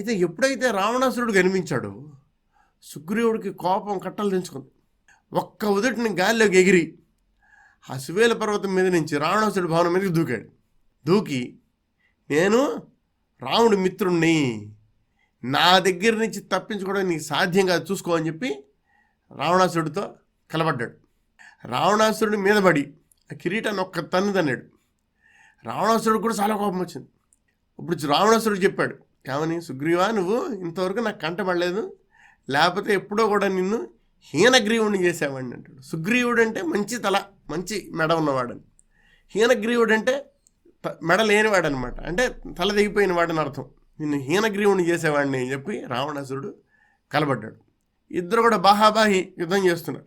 అయితే ఎప్పుడైతే రావణాసురుడు కనిపించాడో సుగ్రీవుడికి కోపం కట్టలు తెంచుకుంది. ఒక్క ఉదటిని గాలిలోకి ఎగిరి ఆ సువేల పర్వతం మీద నుంచి రావణాసురుడు భవనం మీదకి దూకాడు. దూకి నేను రాముడి మిత్రుణ్ణి. నా దగ్గర నుంచి తప్పించుకోవడం నీకు సాధ్యం కాదు చూసుకో అని చెప్పి రావణాసురుడితో కలబడ్డాడు. రావణాసురుడి మీద పడి ఆ కిరీటాన్ని ఒక్క తన్ను తన్నాడు. రావణాసురుడు కూడా చాలా కోపం వచ్చింది. ఇప్పుడు రావణాసురుడు చెప్పాడు కావని సుగ్రీవా నువ్వు ఇంతవరకు నాకు కంటపడలేదు లేకపోతే ఎప్పుడో కూడా నిన్ను హీనగ్రీవుడిని చేసేవాడిని అంటాడు. సుగ్రీవుడు అంటే మంచి తల మంచి మెడ ఉన్నవాడని. హీనగ్రీవుడు అంటే మెడ లేనివాడు అనమాట అంటే తల దిగిపోయిన వాడని అర్థం. నిన్ను హీనగ్రీవుని చేసేవాడిని అని చెప్పి రావణాసురుడు కలబడ్డాడు. ఇద్దరు కూడా బాహాబాహి యుద్ధం చేస్తున్నారు.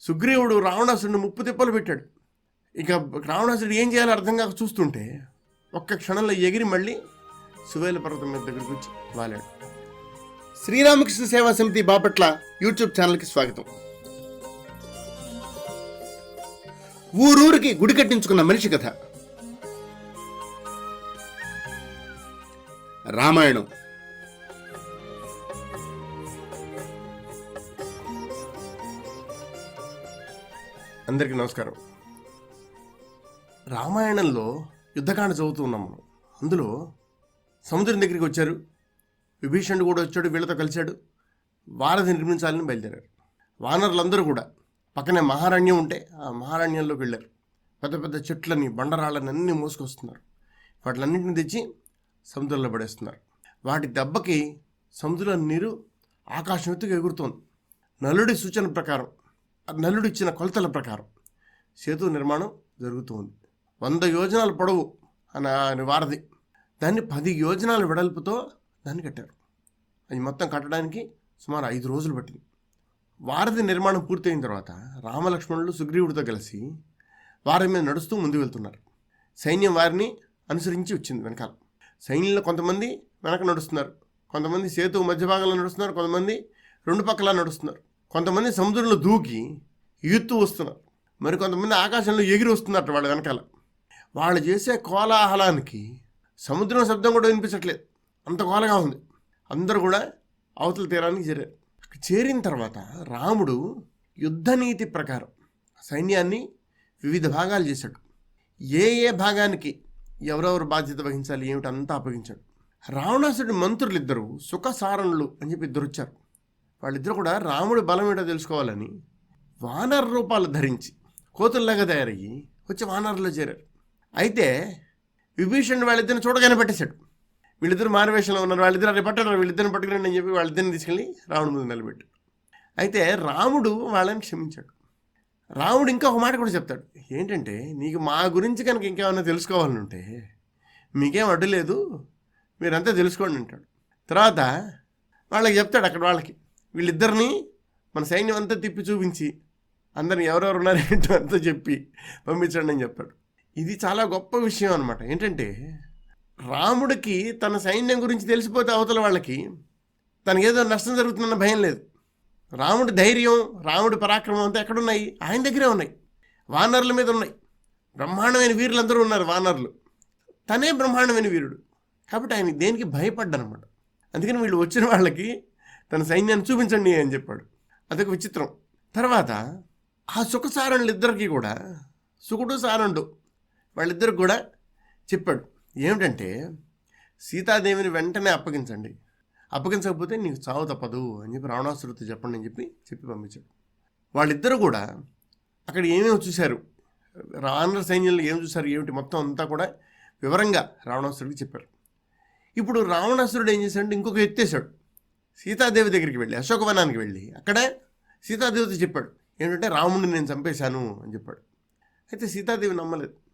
సుగ్రీవుడు రావణాసురుడిని ముప్పు తిప్పలు పెట్టాడు. ఇక రావణాసురుడు ఏం చేయాలో అర్థం కాక చూస్తుంటే ఒక్క క్షణంలో ఎగిరి మళ్ళీ సువేల పర్వతం మీద దగ్గరికి వచ్చి వాలాడు. శ్రీరామకృష్ణ సేవా సమితి బాపట్ల యూట్యూబ్ ఛానల్కి స్వాగతం. ఊరూరికి గుడి కట్టించుకున్న మనిషి కథ. రామాయణం. అందరికీ నమస్కారం. రామాయణంలో యుద్ధకాండ చదువుతూ ఉన్నాము మనం. అందులో సముద్రం దగ్గరికి వచ్చారు. విభీషణుడు కూడా వచ్చాడు వీళ్ళతో కలిశాడు. వారధి నిర్మించాలని బయలుదేరారు. వానరులందరూ కూడా పక్కనే మహారణ్యం ఉంటే ఆ మహారణ్యంలోకి వెళ్ళారు. పెద్ద పెద్ద చెట్లని బండరాళ్ళని అన్నీ మోసుకొస్తున్నారు. వాటిలన్నింటిని తెచ్చి సముద్రంలో పడేస్తున్నారు. వాటి దెబ్బకి సముద్రంలో నీరు ఆకాశం ఎత్తుకు ఎగురుతోంది. నలుడి సూచన ప్రకారం ఆ నలుడు ఇచ్చిన కొలతల ప్రకారం సేతు నిర్మాణం జరుగుతూ ఉంది వంద యోజనాల పొడవు అని అని వారధి దాన్ని పది యోజనాల వెడల్పుతో దాన్ని కట్టారు. అది మొత్తం కట్టడానికి సుమారు ఐదు రోజులు పట్టింది. వారధి నిర్మాణం పూర్తయిన తర్వాత రామలక్ష్మణులు సుగ్రీవుడితో కలిసి వారి మీద నడుస్తూ ముందుకు వెళ్తున్నారు. సైన్యం వారిని అనుసరించి వచ్చింది వెనకాల. సైన్యంలో కొంతమంది వెనక నడుస్తున్నారు. కొంతమంది సేతు మధ్య భాగంలో నడుస్తున్నారు. కొంతమంది రెండు పక్కలా నడుస్తున్నారు. కొంతమంది సముద్రంలో దూకి ఈత్తు వస్తున్నారు. మరి కొంతమంది ఆకాశంలో ఎగిరి వస్తున్నారు వాళ్ళ వెనకాల. వాళ్ళు చేసే కోలాహలానికి సముద్రం శబ్దం కూడా వినిపించట్లేదు. అంత కోలగా ఉంది. అందరూ కూడా అవతల తీరానికి చేరారు. చేరిన తర్వాత రాముడు యుద్ధనీతి ప్రకారం సైన్యాన్ని వివిధ భాగాలు చేశాడు. ఏ ఏ భాగానికి ఎవరెవరు బాధ్యత వహించాలి ఏమిటంతా అంతా అప్పగించాడు. రావణాసుడి మంత్రులు ఇద్దరు సుఖసారణులు అని చెప్పి ఇద్దరు వచ్చారు. వాళ్ళిద్దరు కూడా రాముడి బలం ఏంటో తెలుసుకోవాలని వానర రూపాలు ధరించి కోతుల్లాగా తయారయ్యి వచ్చి వానరులో చేరారు. అయితే విభీషణ్ వాళ్ళిద్దరిని చూడగానే పెట్టేశాడు వీళ్ళిద్దరు మానవేషంలో ఉన్నారు. వాళ్ళిద్దరు పట్టారు వీళ్ళిద్దరిని పట్టుకురండి అని చెప్పి వాళ్ళిద్దరిని తీసుకెళ్ళి రావణుడి ముందు నిలబెట్టాడు. అయితే రాముడు వాళ్ళని క్షమించాడు. రాముడు ఇంకా ఒక మాట కూడా చెప్తాడు. ఏంటంటే నీకు మా గురించి కనుక ఇంకేమైనా తెలుసుకోవాలనుంటే మీకేం అడ్డు లేదు మీరంతా తెలుసుకోండి అంటాడు. తర్వాత వాళ్ళకి చెప్తాడు అక్కడ వాళ్ళకి. వీళ్ళిద్దరిని మన సైన్యం అంతా తిప్పి చూపించి అందరిని ఎవరెవరు ఉన్నారు అంతా చెప్పి పంపించండి అని చెప్తాడు ఇది చాలా గొప్ప విషయం అనమాట ఏంటంటే రాముడికి తన సైన్యం గురించి తెలిసిపోతే అవతల వాళ్ళకి తనకేదో నష్టం జరుగుతుందన్న భయం లేదు. రాముడి ధైర్యం రాముడి పరాక్రమం అంతా ఎక్కడున్నాయి? ఆయన దగ్గరే ఉన్నాయి. వానరుల మీద ఉన్నాయి. బ్రహ్మాండమైన వీరులందరూ ఉన్నారు వానరులు. తనే బ్రహ్మాండమైన వీరుడు. కాబట్టి ఆయన దేనికి భయపడ్డనమాట. అందుకని వీళ్ళు వచ్చిన వాళ్ళకి తన సైన్యాన్ని చూపించండి అని చెప్పాడు. అదొక విచిత్రం. తర్వాత ఆ సుఖసారణులు ఇద్దరికి కూడా సుకుడు సారణుడు. వాళ్ళిద్దరు కూడా చెప్పాడు. ఏమిటంటే సీతాదేవిని వెంటనే అప్పగించండి. అప్పగించకపోతే నీకు చావు తప్పదు అని చెప్పి రావణాసురుడితో చెప్పండి అని చెప్పి చెప్పి పంపించాడు. వాళ్ళిద్దరూ కూడా అక్కడ ఏమేమి చూశారు? రావణ సైన్యంలో ఏం చూశారు? ఏమిటి? మొత్తం అంతా కూడా వివరంగా రావణాసురుడికి చెప్పారు. ఇప్పుడు రావణాసురుడు ఏం చేశాడు? ఇంకొక ఎత్తేసాడు సీతాదేవి దగ్గరికి వెళ్ళి అశోకవనానికి వెళ్ళి అక్కడ సీతాదేవితో చెప్పాడు. ఏంటంటే రాముడిని నేను చంపేశాను అని చెప్పాడు. అయితే సీతాదేవి నమ్మలేదు.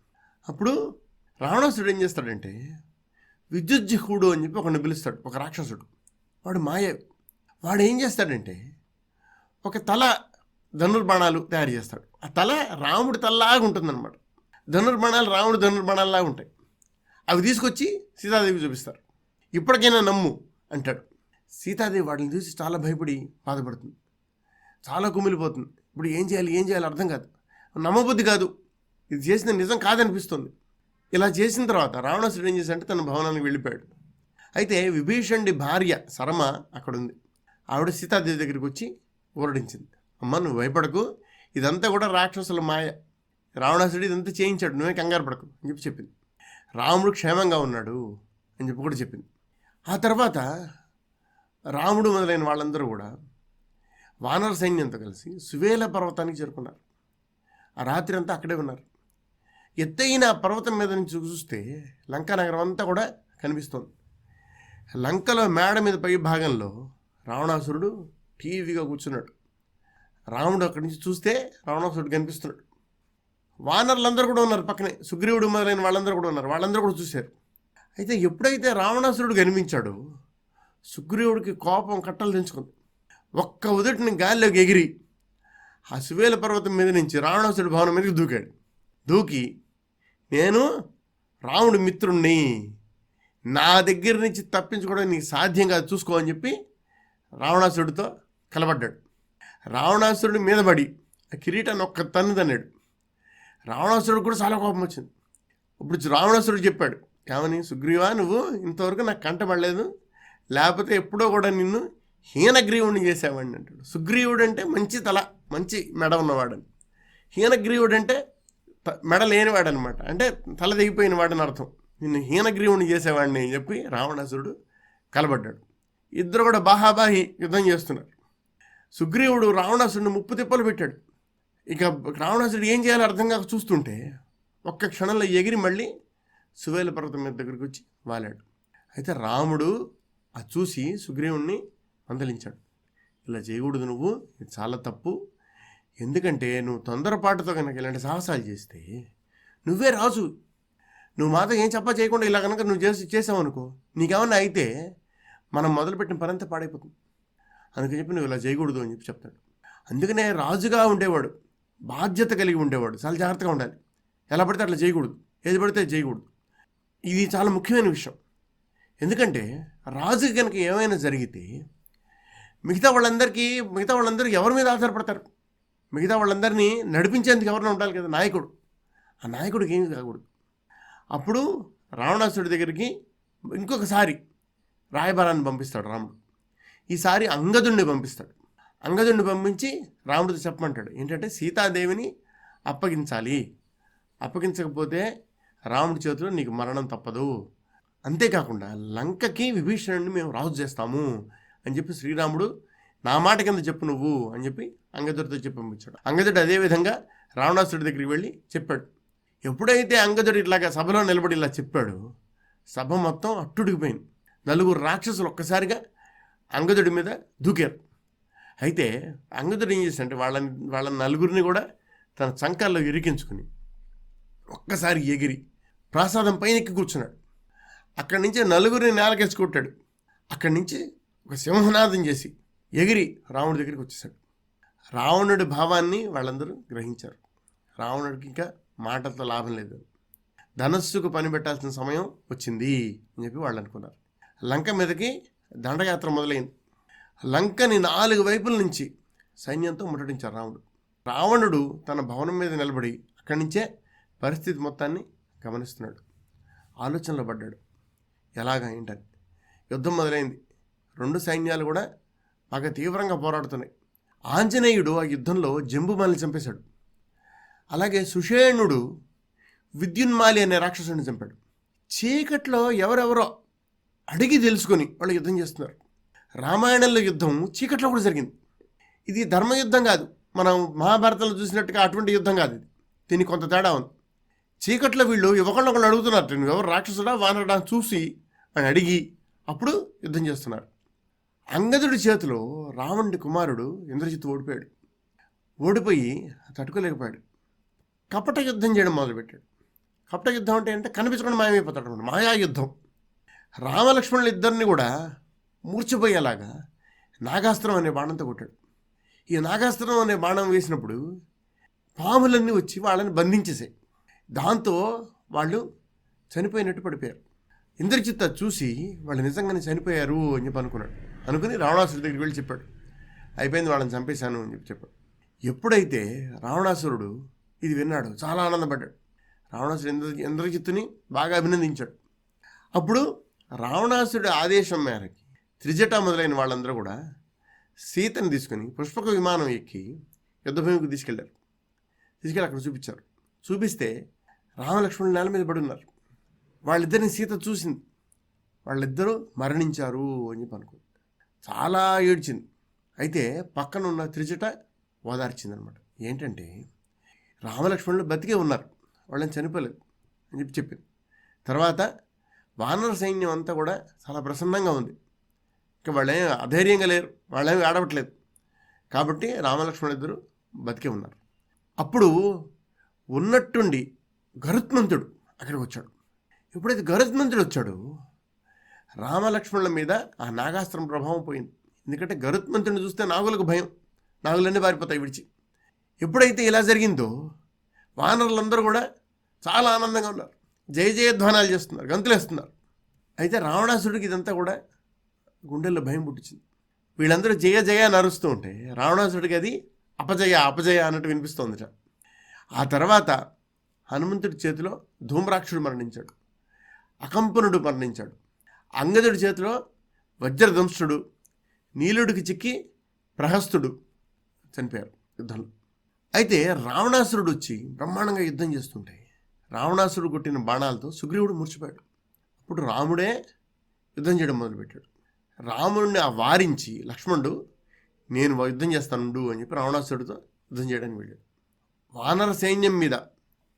అప్పుడు రావణాసుడు ఏం చేస్తాడంటే విద్యుజ్జిహుడు అని చెప్పి ఒకరిని పిలుస్తాడు ఒక రాక్షసుడు. వాడు మాయ. వాడు ఏం చేస్తాడంటే ఒక తల ధనుర్బాణాలు తయారు చేస్తాడు. ఆ తల రాముడి తలలాగా ఉంటుందన్నమాట. ధనుర్బాణాలు రాముడి ధనుర్బాణాలలాగా ఉంటాయి. అవి తీసుకొచ్చి సీతాదేవి చూపిస్తారు. ఇప్పటికైనా నమ్ము అంటాడు. సీతాదేవి వాటిని చూసి చాలా భయపడి బాధపడుతుంది. చాలా కుమిలిపోతుంది. ఇప్పుడు ఏం చేయాలి ఏం చేయాలి అర్థం కాదు. నమ్మబుద్ధి కాదు. ఇది చేసిన నిజం కాదనిపిస్తుంది. ఇలా చేసిన తర్వాత రావణాసుడు ఏం చేశాడంటే తన భవనానికి వెళ్ళిపోయాడు. అయితే విభీషణుడి భార్య శరమ అక్కడ ఉంది ఆవిడ సీతాదేవి దగ్గరికి వచ్చి ఊరడించింది. అమ్మ నువ్వు భయపడకు. ఇదంతా కూడా రాక్షసుల మాయ. రావణాసుడు ఇదంతా చేయించాడు. నువ్వే కంగారు పడకు అని చెప్పి చెప్పింది. రాముడు క్షేమంగా ఉన్నాడు అని చెప్పి కూడా చెప్పింది. ఆ తర్వాత రాముడు మొదలైన వాళ్ళందరూ కూడా వానర సైన్యంతో కలిసి సువేల పర్వతానికి చేరుకున్నారు. ఆ రాత్రి అంతా అక్కడే ఉన్నారు. ఎత్తైన పర్వతం మీద నుంచి చూస్తే లంకా నగరం అంతా కూడా కనిపిస్తోంది. లంకలో మేడ మీద పై భాగంలో రావణాసురుడు టీవీగా కూర్చున్నాడు. రాముడు అక్కడి నుంచి చూస్తే రావణాసురుడు కనిపిస్తున్నాడు. వానరులందరూ కూడా ఉన్నారు పక్కనే. సుగ్రీవుడు మొదలైన వాళ్ళందరూ కూడా ఉన్నారు. వాళ్ళందరూ కూడా చూశారు. అయితే ఎప్పుడైతే రావణాసురుడు కనిపించాడో సుగ్రీవుడికి కోపం కట్టలు తెంచుకుంది. ఒక్క ఉదటిని గాల్లోకి ఎగిరి ఆ సువేల పర్వతం మీద నుంచి రావణాసురుడు భవనం మీదకి దూకాడు. దూకి నేను రాముడి మిత్రుణ్ణి. నా దగ్గర నుంచి తప్పించుకోవడం నీకు సాధ్యం కాదు చూసుకో అని చెప్పి రావణాసురుడితో కలబడ్డాడు. రావణాసురుడి మీద పడి ఆ కిరీటాన్ని ఒక్క తన్ను తన్నాడు. రావణాసురుడు కూడా చాలా కోపం వచ్చింది. ఇప్పుడు రావణాసురుడు చెప్పాడు ఏమని సుగ్రీవా నువ్వు ఇంతవరకు నాకు కంటపడలేదు లేకపోతే ఎప్పుడో కూడా నిన్ను హీనగ్రీవుడిని చేసావాడిని అంటాడు. సుగ్రీవుడు అంటే మంచి తల మంచి మెడ ఉన్నవాడని. హీనగ్రీవుడు అంటే మెడ లేనివాడు అనమాట అంటే తల దిగిపోయిన వాడని అర్థం. నిన్ను హీనగ్రీవుని చేసేవాడిని అని చెప్పి రావణాసురుడు కలబడ్డాడు. ఇద్దరు కూడా బాహాబాహి యుద్ధం చేస్తున్నారు. సుగ్రీవుడు రావణాసురుడిని ముప్పు తిప్పలు పెట్టాడు. ఇక రావణాసురుడు ఏం చేయాలో అర్థం కాక చూస్తుంటే ఒక్క క్షణంలో ఎగిరి మళ్ళీ సువేల పర్వతం మీద దగ్గరికి వచ్చి వాలాడు. అయితే రాముడు అది చూసి సుగ్రీవుణ్ణి మందలించాడు. ఇలా చేయకూడదు నువ్వు ఇది చాలా తప్పు ఎందుకంటే నువ్వు తొందరపాటుతో కనుక ఇలాంటి సాహసాలు చేస్తే నువ్వే రాజు. నువ్వు మాతో ఏం చెప్పా చేయకుండా ఇలా కనుక నువ్వు చేసి చేసావు అనుకో నీకేమన్నా అయితే మనం మొదలుపెట్టిన పనంతా పాడైపోతుంది. అందుకని చెప్పి నువ్వు ఇలా చేయకూడదు అని చెప్పి చెప్తాడు. అందుకనే రాజుగా ఉండేవాడు బాధ్యత కలిగి ఉండేవాడు చాలా జాగ్రత్తగా ఉండాలి. ఎలా పడితే అట్లా చేయకూడదు ఏది పడితే చేయకూడదు. ఇది చాలా ముఖ్యమైన విషయం. ఎందుకంటే రాజుకి కనుక ఏమైనా జరిగితే మిగతా వాళ్ళందరికీ మిగతా వాళ్ళందరూ ఎవరి మీద ఆధారపడతారు? మిగతా వాళ్ళందరినీ నడిపించేందుకు ఎవరైనా ఉండాలి కదా నాయకుడు. ఆ నాయకుడికి ఏం కాకూడదు. అప్పుడు రావణాసుడి దగ్గరికి ఇంకొకసారి రాయబారాన్ని పంపిస్తాడు రాముడు. ఈసారి అంగదుణ్ణి పంపిస్తాడు. అంగదుణ్ణి పంపించి రాముడితో చెప్పమంటాడు. ఏంటంటే సీతాదేవిని అప్పగించాలి. అప్పగించకపోతే రాముడి చేతిలో నీకు మరణం తప్పదు. అంతేకాకుండా లంకకి విభీషణుడిని మేము రాజు చేస్తాము అని చెప్పి శ్రీరాముడు నా మాట కింద చెప్పు నువ్వు అని చెప్పి అంగదుడితో చెప్పి పంపించాడు అంగదుడు అదేవిధంగా రావణాసుడి దగ్గరికి వెళ్ళి చెప్పాడు. ఎప్పుడైతే అంగదుడు ఇట్లాగా సభలో నిలబడి ఇలా చెప్పాడు సభ మొత్తం అట్టుడికిపోయింది నలుగురు రాక్షసులు ఒక్కసారిగా అంగదుడి మీద దూకారు. అయితే అంగదుడు ఏం చేశాడంటే వాళ్ళని వాళ్ళ నలుగురిని కూడా తన చంకాల్లో ఇరికించుకుని ఒక్కసారి ఎగిరి ప్రాసాదం పైన ఎక్కి కూర్చున్నాడు. అక్కడి నుంచి నలుగురిని నేలకేసి కొట్టాడు. అక్కడి నుంచి ఒక సింహనాదం చేసి ఎగిరి రావణుడి దగ్గరికి వచ్చేసాడు రావణుడి భావాన్ని వాళ్ళందరూ గ్రహించారు. రావణుడికి ఇంకా మాటలతో లాభం లేదు. ధనస్సుకు పని పెట్టాల్సిన సమయం వచ్చింది అని చెప్పి వాళ్ళు అనుకున్నారు. లంక మీదకి దండయాత్ర మొదలైంది. లంకని నాలుగు వైపుల నుంచి సైన్యంతో ముట్టడించారు రావణుడు. రావణుడు తన భవనం మీద నిలబడి అక్కడి నుంచే పరిస్థితి మొత్తాన్ని గమనిస్తున్నాడు. ఆలోచనలో పడ్డాడు. ఎలాగా ఏంటని. యుద్ధం మొదలైంది. రెండు సైన్యాలు కూడా బాగా తీవ్రంగా పోరాడుతున్నాయి. ఆంజనేయుడు ఆ యుద్ధంలో జంబుమాలిని చంపేశాడు. అలాగే సుషేణుడు విద్యున్మాలి అనే రాక్షసుని చంపాడు. చీకట్లో ఎవరెవరో అడిగి తెలుసుకొని వాళ్ళు యుద్ధం చేస్తున్నారు. రామాయణంలో యుద్ధం చీకట్లో కూడా జరిగింది. ఇది ధర్మయుద్ధం కాదు. మనం మహాభారతంలో చూసినట్టుగా అటువంటి యుద్ధం కాదు ఇది. దీనికి కొంత తేడా ఉంది. చీకట్లో వీళ్ళు ఒకళ్ళు అడుగుతున్నారు. నువ్వు ఎవరు రాక్షసుడా వానరడా చూసి అని అడిగి అప్పుడు యుద్ధం చేస్తున్నారు. అంగదుడి చేతిలో రావణుడి కుమారుడు ఇంద్రజిత్ ఓడిపోయాడు. ఓడిపోయి తట్టుకోలేకపోయాడు. కపట యుద్ధం చేయడం మొదలుపెట్టాడు. కపట యుద్ధం అంటే అంటే కనిపించకుండా మాయమైపోతాడు అనమాట. మాయా యుద్ధం రామలక్ష్మణులు ఇద్దరిని కూడా మూర్చిపోయేలాగా నాగాస్త్రం అనే బాణంతో కొట్టాడు. ఈ నాగాస్త్రం అనే బాణం వేసినప్పుడు పాములన్నీ వచ్చి వాళ్ళని బంధించేసాయి దాంతో వాళ్ళు చనిపోయినట్టు పడిపోయారు. ఇంద్రజిత్ చూసి వాళ్ళు నిజంగానే చనిపోయారు అని చెప్పి అనుకున్నాడు. అనుకుని రావణాసురుడి దగ్గరికి వెళ్ళి చెప్పాడు. అయిపోయింది వాళ్ళని చంపేశాను అని చెప్పి చెప్పాడు. ఎప్పుడైతే రావణాసురుడు ఇది విన్నాడు చాలా ఆనందపడ్డాడు. రావణాసురుడు ఇంద్ర ఇంద్రజిత్తుని బాగా అభినందించాడు. అప్పుడు రావణాసురుడి ఆదేశం మేరకి త్రిజట మొదలైన వాళ్ళందరూ కూడా సీతను తీసుకుని పుష్పక విమానం ఎక్కి యుద్ధభూమికి తీసుకెళ్ళారు తీసుకెళ్ళి అక్కడ చూపించారు. చూపిస్తే రామలక్ష్మణులు నేల మీద పడి ఉన్నారు. వాళ్ళిద్దరిని సీత చూసింది. వాళ్ళిద్దరూ మరణించారు అని చెప్పి అనుకుంది. చాలా ఏడ్చింది. అయితే పక్కన ఉన్న త్రిజట ఓదార్చిందనమాట. ఏంటంటే రామలక్ష్మణులు బతికే ఉన్నారు. వాళ్ళని చనిపోలేదు అని చెప్పి చెప్పింది. తర్వాత వానర సైన్యం అంతా కూడా చాలా ప్రసన్నంగా ఉంది. ఇంకా వాళ్ళేం అధైర్యంగా లేరు. వాళ్ళేమి ఆడవట్లేదు కాబట్టి రామలక్ష్మణులు ఇద్దరు బతికే ఉన్నారు. అప్పుడు ఉన్నట్టుండి గరుత్మంతుడు అక్కడికి వచ్చాడు. ఎప్పుడైతే గరుత్మంతుడు వచ్చాడు రామలక్ష్మణుల మీద ఆ నాగాస్త్రం ప్రభావం పోయింది. ఎందుకంటే గరుత్మంతుడిని చూస్తే నాగులకు భయం. నాగులన్నీ పారిపోతాయి విడిచి. ఎప్పుడైతే ఇలా జరిగిందో వానరులందరూ కూడా చాలా ఆనందంగా ఉన్నారు. జయ జయధ్వానాలు చేస్తున్నారు గంతులేస్తున్నారు. అయితే రావణాసుడికి ఇదంతా కూడా గుండెల్లో భయం పుట్టించింది. వీళ్ళందరూ జయ జయ అని అరుస్తూ ఉంటే రావణాసుడికి అది అపజయ అపజయ అన్నట్టు వినిపిస్తోందిట. ఆ తర్వాత హనుమంతుడి చేతిలో ధూమ్రాక్షుడు మరణించాడు. అకంపనుడు మరణించాడు. అంగదుడి చేతిలో వజ్రదంశుడు నీలుడికి చిక్కి ప్రహస్తుడు చనిపోయారు యుద్ధంలో. అయితే రావణాసురుడు వచ్చి బ్రహ్మాండంగా యుద్ధం చేస్తుంటే రావణాసురుడు కొట్టిన బాణాలతో సుగ్రీవుడు మూర్చిపోయాడు అప్పుడు రాముడే యుద్ధం చేయడం మొదలుపెట్టాడు. రాముడిని ఆ వారించి లక్ష్మణుడు నేను యుద్ధం చేస్తానుండు అని చెప్పి రావణాసురుడితో యుద్ధం చేయడానికి వెళ్ళాడు. వానర సైన్యం మీద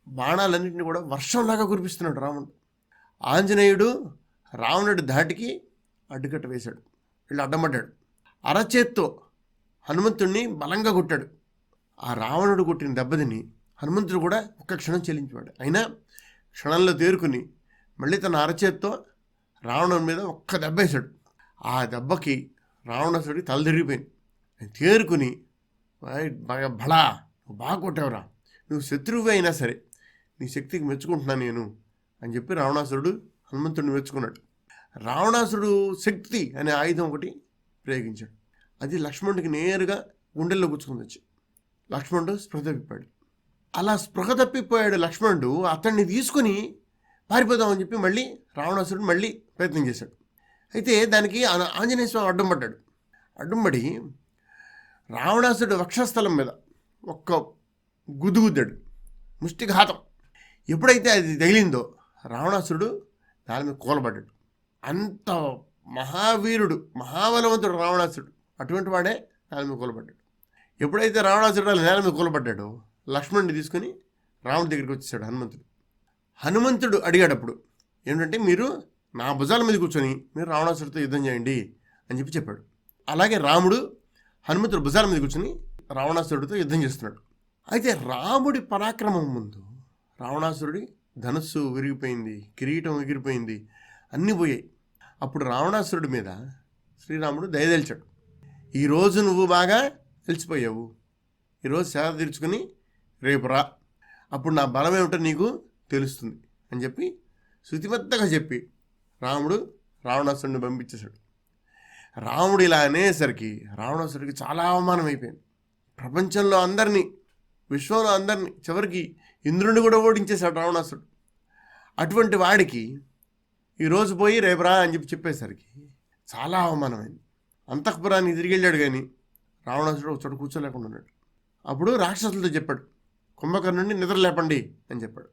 బాణాలన్నింటినీ కూడా వర్షంలాగా కురిపిస్తున్నాడు రాముడు. ఆంజనేయుడు రావణుడి ధాటికి అడ్డుకట్ట వేశాడు. వీళ్ళు అడ్డమడ్డాడు. అరచేత్తో హనుమంతుడిని బలంగా కొట్టాడు. ఆ రావణుడు కొట్టిన దెబ్బతిని హనుమంతుడు కూడా ఒక్క క్షణం చెల్లించేవాడు అయినా క్షణంలో తేరుకుని మళ్ళీ తన అరచేత్తో రావణుడి మీద ఒక్క దెబ్బ వేశాడు. ఆ దెబ్బకి రావణాసుడికి తల తిరిగిపోయింది. ఆయన తేరుకుని బాగా బడా నువ్వు బాగా కొట్టావురా. నువ్వు శత్రువు అయినా సరే నీ శక్తికి మెచ్చుకుంటున్నాను నేను. అని చెప్పి రావణాసురుడు హనుమంతుడిని మెచ్చుకున్నాడు. రావణాసురుడు శక్తి అనే ఆయుధం ఒకటి ప్రయోగించాడు. అది లక్ష్మణుడికి నేరుగా గుండెల్లో గుచ్చుకుని వచ్చి లక్ష్మణుడు స్పృహ తప్పిపోయాడు. అలా స్పృహ తప్పిపోయాడు లక్ష్మణుడు అతన్ని తీసుకుని పారిపోదామని చెప్పి మళ్ళీ రావణాసురుడు మళ్ళీ ప్రయత్నం చేశాడు. అయితే దానికి ఆ- ఆంజనేయ స్వామి అడ్డం పడ్డాడు అడ్డం పడి రావణాసురుడు వక్షస్థలం మీద ఒక్క గుద్దుగుద్దాడు. ముష్టిఘాతం. ఎప్పుడైతే అది తగిలిందో రావణాసురుడు దాని మీద కూలబడ్డాడు. అంత మహావీరుడు మహాబలవంతుడు రావణాసురుడు. అటువంటి వాడే దాని మీద కూలబడ్డాడు. ఎప్పుడైతే రావణాసురుడు నేల మీద కూలబడ్డాడో లక్ష్మణుడిని తీసుకుని రాముడి దగ్గరికి వచ్చేసాడు హనుమంతుడు. హనుమంతుడు అడిగాడు అప్పుడు ఏంటంటే మీరు నా భుజాల మీద కూర్చొని మీరు రావణాసురుడితో యుద్ధం చేయండి అని చెప్పి చెప్పాడు. అలాగే రాముడు హనుమంతుడు భుజాల మీద కూర్చొని రావణాసురుడితో యుద్ధం చేస్తున్నాడు. అయితే రాముడి పరాక్రమం ముందు రావణాసురుడి ధనస్సు విరిగిపోయింది కిరీటం ఎగిరిపోయింది అన్నీ పోయాయి. అప్పుడు రావణాసురుడి మీద శ్రీరాముడు దయదలిచాడు ఈరోజు నువ్వు బాగా తెలిసిపోయావు. ఈరోజు సేవ తీర్చుకుని రేపు రా. అప్పుడు నా బలం ఏమిటో నీకు తెలుస్తుంది అని చెప్పి శృతిబద్ధగా చెప్పి రాముడు రావణాసురుడిని పంపించేశాడు. రాముడు ఇలా అనేసరికి రావణాసురుడికి చాలా అవమానం అయిపోయింది. ప్రపంచంలో అందరినీ విశ్వంలో అందరినీ చివరికి ఇంద్రుడిని కూడా ఓడించేశాడు రావణాసుడు. అటువంటి వాడికి ఈరోజు పోయి రేపు రా అని చెప్పి చెప్పేసరికి చాలా అవమానమైంది. అంతఃపురాన్ని తిరిగి వెళ్ళాడు కానీ రావణాసుడు ఒక చోట కూర్చోలేకుండా ఉన్నాడు. అప్పుడు రాక్షసులతో చెప్పాడు కుంభకర్ణుడిని నిద్ర లేపండి అని చెప్పాడు.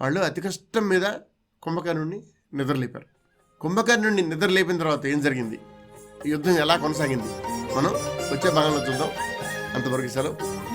వాళ్ళు అతి కష్టం మీద కుంభకర్ణుడిని నిద్రలేపారు. కుంభకర్ణుడిని నిద్ర లేపిన తర్వాత ఏం జరిగింది? ఈ యుద్ధం ఎలా కొనసాగింది? మనం వచ్చే భాగంలో చూద్దాం. అంతవరకు సెలవు.